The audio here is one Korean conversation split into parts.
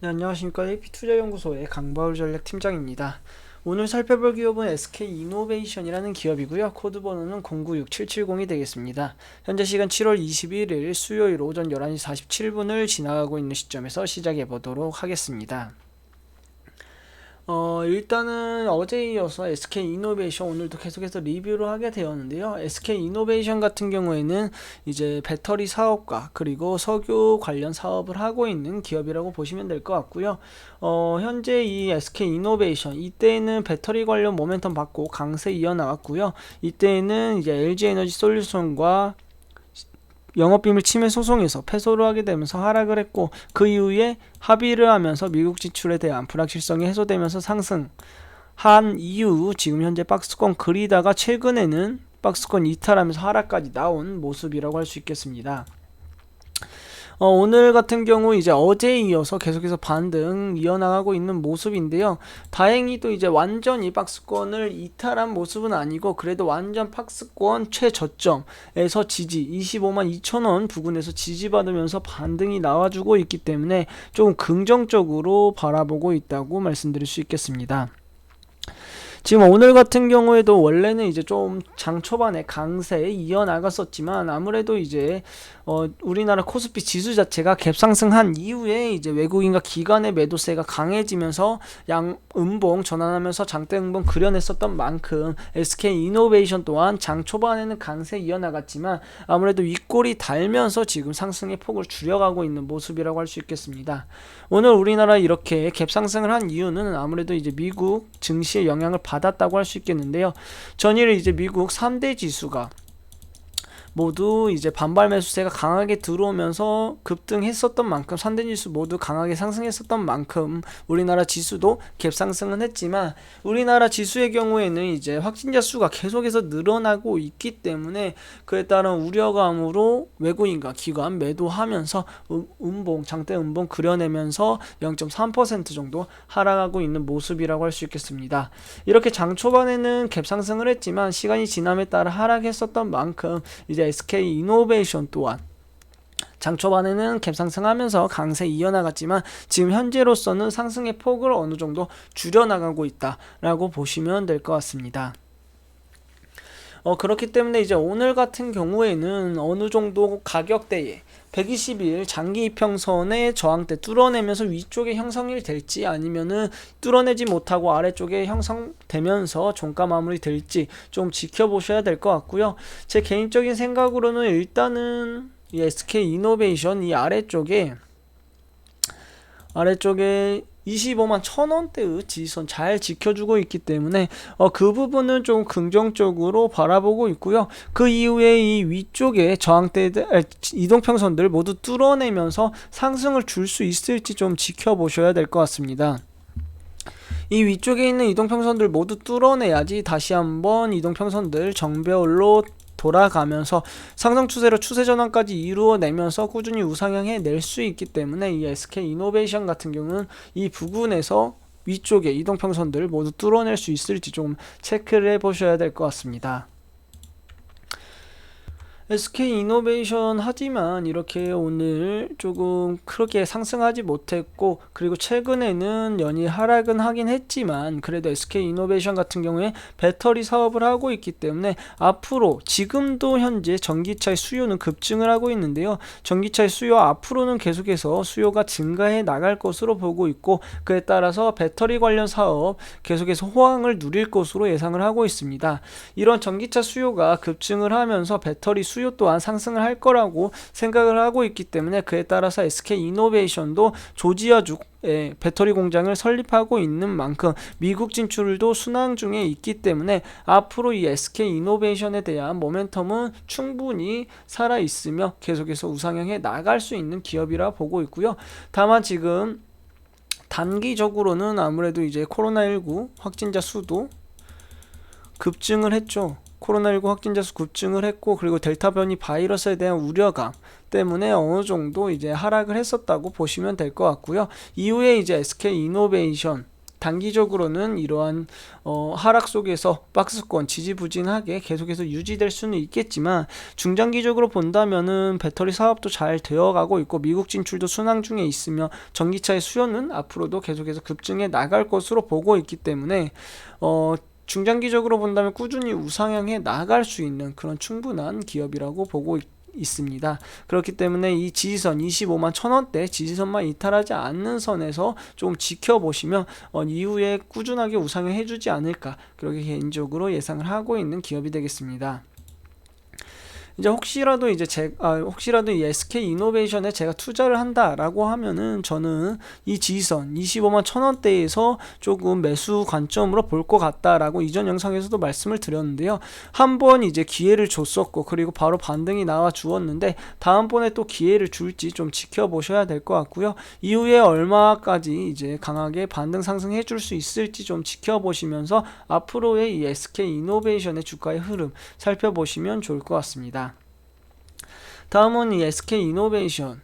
네, 안녕하십니까. AP투자연구소의 강바울 전략팀장입니다. 오늘 살펴볼 기업은 SK이노베이션이라는 기업이고요. 코드 번호는 096770이 되겠습니다. 현재 시간 7월 21일 수요일 오전 11시 47분을 지나가고 있는 시점에서 시작해 보도록 하겠습니다. 어, 일단은 어제 이어서 SK 이노베이션 오늘도 계속해서 리뷰를 하게 되었는데요. SK 이노베이션 같은 경우에는 이제 배터리 사업과 그리고 석유 관련 사업을 하고 있는 기업이라고 보시면 될 것 같고요. 어, 현재 이 SK 이노베이션 이때는 배터리 관련 모멘텀 받고 강세 이어나갔고요. 이때는 이제 LG 에너지 솔루션과 영업비밀 침해 소송에서 패소를 하게 되면서 하락을 했고 그 이후에 합의를 하면서 미국 지출에 대한 불확실성이 해소되면서 상승 한 이후 지금 현재 박스권 그리다가 최근에는 박스권 이탈하면서 하락까지 나온 모습이라고 할 수 있겠습니다. 어, 오늘 같은 경우 이제 어제에 이어서 계속해서 반등 이어나가고 있는 모습인데요. 다행히도 이제 완전히 박스권을 이탈한 모습은 아니고 그래도 완전 박스권 최저점에서 지지 25만 2천 원 부근에서 지지받으면서 반등이 나와주고 있기 때문에 좀 긍정적으로 바라보고 있다고 말씀드릴 수 있겠습니다. 지금 오늘 같은 경우에도 원래는 이제 좀 장 초반에 강세 이어나갔었지만 아무래도 이제 어 우리나라 코스피 지수 자체가 갭상승한 이후에 이제 외국인과 기관의 매도세가 강해지면서 양 음봉 전환하면서 장대 음봉 그려냈었던 만큼 SK 이노베이션 또한 장 초반에는 강세 이어나갔지만 아무래도 윗골이 달면서 지금 상승의 폭을 줄여가고 있는 모습이라고 할 수 있겠습니다. 오늘 우리나라 이렇게 갭상승을 한 이유는 아무래도 이제 미국 증시의 영향을 받았다고 할 수 있겠는데요. 전일 이제 미국 3대 지수가 모두 이제 반발 매수세가 강하게 들어오면서 급등했었던 만큼 산대 지수 모두 강하게 상승했었던 만큼 우리나라 지수도 갭 상승은 했지만 우리나라 지수의 경우에는 이제 확진자 수가 계속해서 늘어나고 있기 때문에 그에 따른 우려감으로 외국인과 기관 매도하면서 음, 음봉 장대 음봉 그려내면서 0.3% 정도 하락하고 있는 모습이라고 할 수 있겠습니다. 이렇게 장 초반에는 갭 상승을 했지만 시간이 지남에 따라 하락했었던 만큼 이제 SK 이노베이션 또한 장 초반에는 갭 상승하면서 강세 이어나갔지만 지금 현재로서는 상승의 폭을 어느 정도 줄여나가고 있다라고 보시면 될 것 같습니다. 어, 그렇기 때문에 이제 오늘 같은 경우에는 어느 정도 가격대에 120일 장기 이평선의 저항대 뚫어내면서 위쪽에 형성이 될지 아니면은 뚫어내지 못하고 아래쪽에 형성되면서 종가 마무리 될지 좀 지켜보셔야 될 것 같고요. 제 개인적인 생각으로는 일단은 이 SK 이노베이션 이 아래쪽에 아래쪽에 25만 천 원대의 지지선 잘 지켜주고 있기 때문에 어, 그 부분은 좀 긍정적으로 바라보고 있고요. 그 이후에 이 위쪽에 저항대 이동평선들 모두 뚫어내면서 상승을 줄 수 있을지 좀 지켜보셔야 될 것 같습니다. 이 위쪽에 있는 이동평선들 모두 뚫어내야지 다시 한번 이동평선들 정배열로 돌아가면서 상승 추세로 추세 전환까지 이루어내면서 꾸준히 우상향해 낼 수 있기 때문에 이 SK 이노베이션 같은 경우는 이 부근에서 위쪽에 이동평선들 모두 뚫어낼 수 있을지 좀 체크를 해 보셔야 될 것 같습니다. SK 이노베이션 하지만 이렇게 오늘 조금 그렇게 상승하지 못했고 그리고 최근에는 연이 하락은 하긴 했지만 그래도 SK 이노베이션 같은 경우에 배터리 사업을 하고 있기 때문에 앞으로 지금도 현재 전기차의 수요는 급증을 하고 있는데요. 전기차의 수요 앞으로는 계속해서 수요가 증가해 나갈 것으로 보고 있고 그에 따라서 배터리 관련 사업 계속해서 호황을 누릴 것으로 예상을 하고 있습니다. 이런 전기차 수요가 급증을 하면서 배터리 수요 수요 또한 상승을 할 거라고 생각을 하고 있기 때문에 그에 따라서 SK 이노베이션도 조지아주 예, 배터리 공장을 설립하고 있는 만큼 미국 진출도 순항 중에 있기 때문에 앞으로 이 SK 이노베이션에 대한 모멘텀은 충분히 살아 있으며 계속해서 우상향해 나갈 수 있는 기업이라 보고 있고요. 다만 지금 단기적으로는 아무래도 이제 코로나19 확진자 수도 급증을 했죠. 코로나19 확진자 수 급증을 했고 그리고 델타 변이 바이러스에 대한 우려감 때문에 어느 정도 이제 하락을 했었다고 보시면 될 것 같고요. 이후에 이제 SK 이노베이션 단기적으로는 이러한 어, 하락 속에서 박스권 지지부진하게 계속해서 유지될 수는 있겠지만 중장기적으로 본다면은 배터리 사업도 잘 되어가고 있고 미국 진출도 순항 중에 있으며 전기차의 수요는 앞으로도 계속해서 급증해 나갈 것으로 보고 있기 때문에 어, 중장기적으로 본다면 꾸준히 우상향해 나갈 수 있는 그런 충분한 기업이라고 보고 있, 있습니다. 그렇기 때문에 이 지지선 25만 천원대 지지선만 이탈하지 않는 선에서 좀 지켜보시면 어, 이후에 꾸준하게 우상향 해주지 않을까 그렇게 개인적으로 예상을 하고 있는 기업이 되겠습니다. 이제 혹시라도 이제 제 아, 혹시라도 이 SK 이노베이션에 제가 투자를 한다라고 하면은 저는 이 지선 25만 천 원대에서 조금 매수 관점으로 볼 것 같다라고 이전 영상에서도 말씀을 드렸는데요. 한 번 이제 기회를 줬었고 그리고 바로 반등이 나와 주었는데 다음번에 또 기회를 줄지 좀 지켜보셔야 될 것 같고요. 이후에 얼마까지 이제 강하게 반등 상승해 줄 수 있을지 좀 지켜보시면서 앞으로의 이 SK 이노베이션의 주가의 흐름 살펴보시면 좋을 것 같습니다. 다음은 이 SK 이노베이션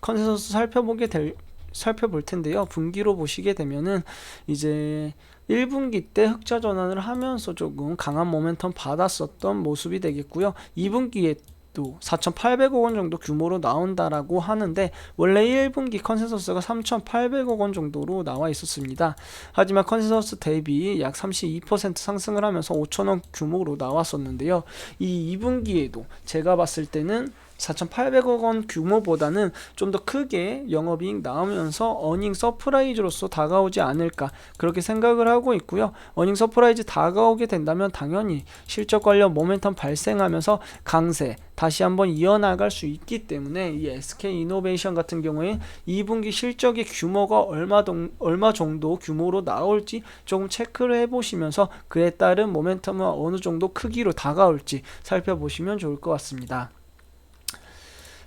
컨센서스 살펴보게 될 살펴볼 텐데요. 분기로 보시게 되면은 이제 1분기 때 흑자 전환을 하면서 조금 강한 모멘텀 받았었던 모습이 되겠고요. 2분기에 또 4,800억 원 정도 규모로 나온다라고 하는데 원래 1분기 컨센서스가 3,800억 원 정도로 나와 있었습니다. 하지만 컨센서스 대비 약 32% 상승을 하면서 5천 원 규모로 나왔었는데요. 이 2분기에도 제가 봤을 때는 4,800억 원 규모보다는 좀 더 크게 영업이익 나오면서 어닝 서프라이즈로서 다가오지 않을까 그렇게 생각을 하고 있고요. 어닝 서프라이즈 다가오게 된다면 당연히 실적 관련 모멘텀 발생하면서 강세 다시 한번 이어나갈 수 있기 때문에 이 SK 이노베이션 같은 경우에 2분기 실적의 규모가 얼마, 동, 얼마 정도 규모로 나올지 조금 체크를 해보시면서 그에 따른 모멘텀은 어느 정도 크기로 다가올지 살펴보시면 좋을 것 같습니다.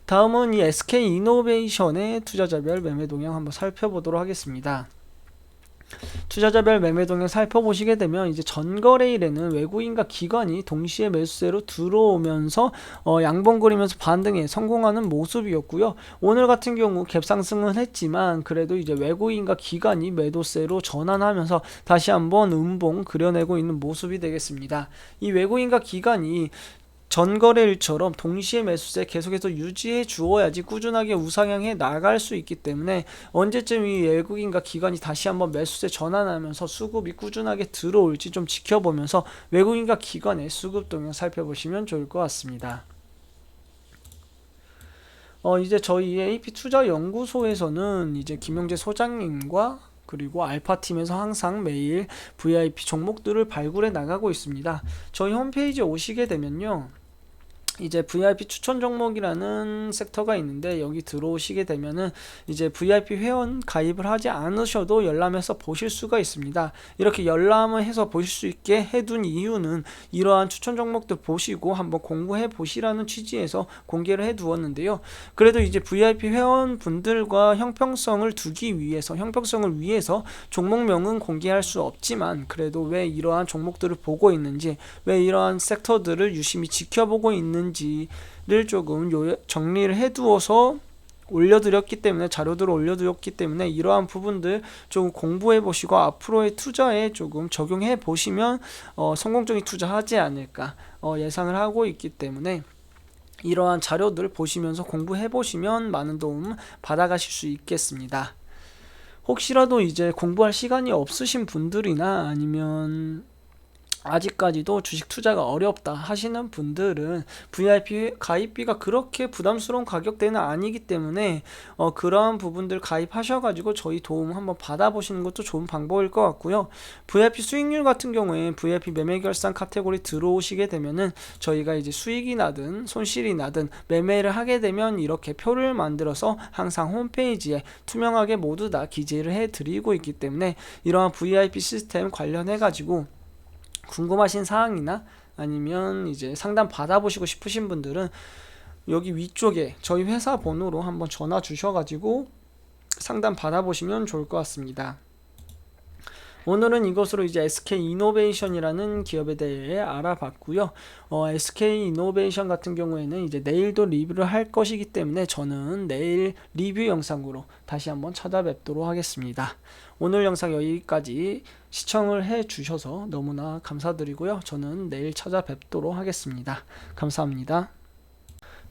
다음은 이 SK 이노베이션의 투자자별 매매 동향 한번 살펴보도록 하겠습니다. 투자자별 매매 동향 살펴보시게 되면 이제 전거래일에는 외국인과 기관이 동시에 매수세로 들어오면서 어, 양봉 그리면서 반등에 성공하는 모습이었고요. 오늘 같은 경우 갭 상승은 했지만 그래도 이제 외국인과 기관이 매도세로 전환하면서 다시 한번 음봉 그려내고 있는 모습이 되겠습니다. 이 외국인과 기관이 전거래일처럼 동시에 매수세 계속해서 유지해 주어야지 꾸준하게 우상향해 나갈 수 있기 때문에 언제쯤 이 외국인과 기관이 다시 한번 매수세 전환하면서 수급이 꾸준하게 들어올지 좀 지켜보면서 외국인과 기관의 수급 동향 살펴보시면 좋을 것 같습니다. 어 이제 저희 AP 투자 연구소에서는 이제 김영재 소장님과 그리고 알파팀에서 항상 매일 VIP 종목들을 발굴해 나가고 있습니다. 저희 홈페이지에 오시게 되면요. 이제 VIP 추천 종목이라는 섹터가 있는데 여기 들어오시게 되면은 이제 VIP 회원 가입을 하지 않으셔도 열람해서 보실 수가 있습니다. 이렇게 열람을 해서 보실 수 있게 해둔 이유는 이러한 추천 종목들 보시고 한번 공부해 보시라는 취지에서 공개를 해 두었는데요. 그래도 이제 VIP 회원 분들과 형평성을 두기 위해서 형평성을 위해서 종목명은 공개할 수 없지만 그래도 왜 이러한 종목들을 보고 있는지 왜 이러한 섹터들을 유심히 지켜보고 있는 있는지를 조금 요 정리를 해두어서 올려드렸기 때문에 자료들을 올려드렸기 때문에 이러한 부분들 조금 공부해 보시고 앞으로의 투자에 조금 적용해 보시면 어, 성공적인 투자하지 않을까 어, 예상을 하고 있기 때문에 이러한 자료들 보시면서 공부해 보시면 많은 도움 받아가실 수 있겠습니다. 혹시라도 이제 공부할 시간이 없으신 분들이나 아니면 아직까지도 주식 투자가 어렵다 하시는 분들은 VIP 가입비가 그렇게 부담스러운 가격대는 아니기 때문에 어, 그러한 부분들 가입하셔가지고 저희 도움 한번 받아보시는 것도 좋은 방법일 것 같고요. VIP 수익률 같은 경우에 VIP 매매 결산 카테고리 들어오시게 되면은 저희가 이제 수익이 나든 손실이 나든 매매를 하게 되면 이렇게 표를 만들어서 항상 홈페이지에 투명하게 모두 다 기재를 해드리고 있기 때문에 이러한 VIP 시스템 관련해 가지고 궁금하신 사항이나 아니면 이제 상담 받아보시고 싶으신 분들은 여기 위쪽에 저희 회사 번호로 한번 전화 주셔가지고 상담 받아보시면 좋을 것 같습니다. 오늘은 이것으로 이제 SK 이노베이션이라는 기업에 대해 알아봤고요. 어, SK 이노베이션 같은 경우에는 이제 내일도 리뷰를 할 것이기 때문에 저는 내일 리뷰 영상으로 다시 한번 찾아뵙도록 하겠습니다. 오늘 영상 여기까지 시청을 해 주셔서 너무나 감사드리고요. 저는 내일 찾아뵙도록 하겠습니다. 감사합니다.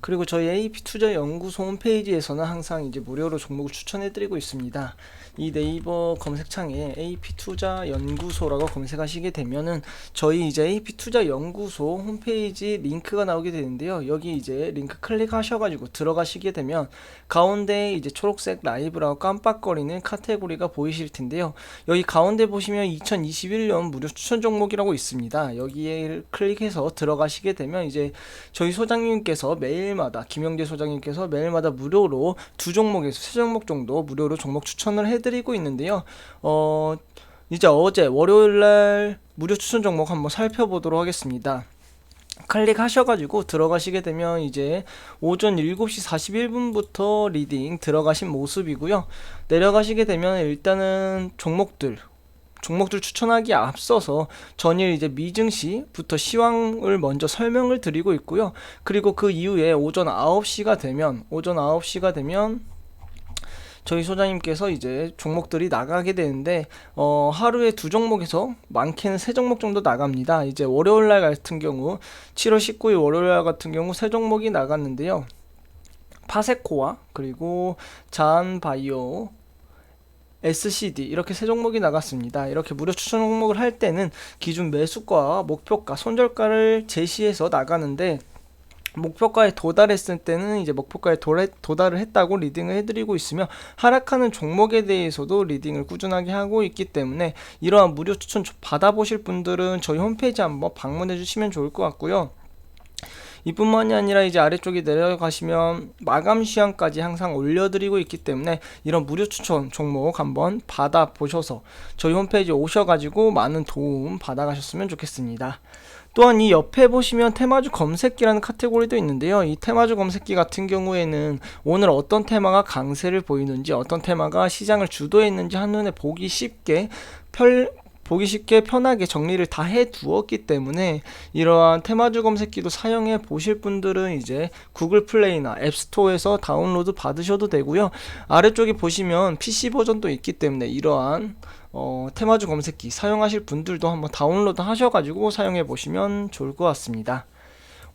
그리고 저희 AP 투자 연구소 홈페이지에서는 항상 이제 무료로 종목을 추천해 드리고 있습니다. 이 네이버 검색창에 AP 투자 연구소라고 검색하시게 되면은 저희 이제 AP 투자 연구소 홈페이지 링크가 나오게 되는데요. 여기 이제 링크 클릭하셔 가지고 들어가시게 되면 가운데 이제 초록색 라이브라고 깜빡거리는 카테고리가 보이실 텐데요. 여기 가운데 보시면 2021년 무료 추천 종목이라고 있습니다. 여기에 클릭해서 들어가시게 되면 이제 저희 소장님께서 매일 마다 김영재 소장님께서 매일마다 무료로 두 종목에서 세 종목 정도 무료로 종목 추천을 해드리고 있는데요. 어 이제 어제 월요일 날 무료 추천 종목 한번 살펴보도록 하겠습니다. 클릭하셔가지고 들어가시게 되면 이제 오전 7시 41분부터 리딩 들어가신 모습이고요. 내려가시게 되면 일단은 종목들 종목들 추천하기에 앞서서 전일 이제 미증 시부터 시황을 먼저 설명을 드리고 있고요. 그리고 그 이후에 오전 9시가 되면 오전 9시가 되면 저희 소장님께서 이제 종목들이 나가게 되는데 어 하루에 두 종목에서 많게는 세 종목 정도 나갑니다. 이제 월요일 날 같은 경우 7월 19일 월요일 날 같은 경우 세 종목이 나갔는데요. 파세코와 그리고 자안바이오 SCD 이렇게 세 종목이 나갔습니다. 이렇게 무료 추천 종목을 할 때는 기준 매수가, 목표가, 손절가를 제시해서 나가는데 목표가에 도달했을 때는 이제 목표가에 도달을 했다고 리딩을 해드리고 있으며 하락하는 종목에 대해서도 리딩을 꾸준하게 하고 있기 때문에 이러한 무료 추천 받아보실 분들은 저희 홈페이지 한번 방문해 주시면 좋을 것 같고요. 이뿐만이 아니라 이제 아래쪽에 내려가시면 마감 시황까지 항상 올려드리고 있기 때문에 이런 무료 추천 종목 한번 받아보셔서 저희 홈페이지 오셔가지고 많은 도움 받아가셨으면 좋겠습니다. 또한 이 옆에 보시면 테마주 검색기라는 카테고리도 있는데요. 이 테마주 검색기 같은 경우에는 오늘 어떤 테마가 강세를 보이는지 어떤 테마가 시장을 주도했는지 한눈에 보기 쉽게 펼 보기 쉽게 편하게 정리를 다 해 두었기 때문에 이러한 테마주 검색기도 사용해 보실 분들은 이제 구글 플레이나 앱스토어에서 다운로드 받으셔도 되고요. 아래쪽에 보시면 PC 버전도 있기 때문에 이러한 어, 테마주 검색기 사용하실 분들도 한번 다운로드 하셔가지고 사용해 보시면 좋을 것 같습니다.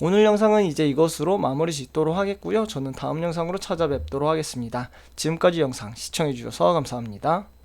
오늘 영상은 이제 이것으로 마무리 짓도록 하겠고요. 저는 다음 영상으로 찾아뵙도록 하겠습니다. 지금까지 영상 시청해 주셔서 감사합니다.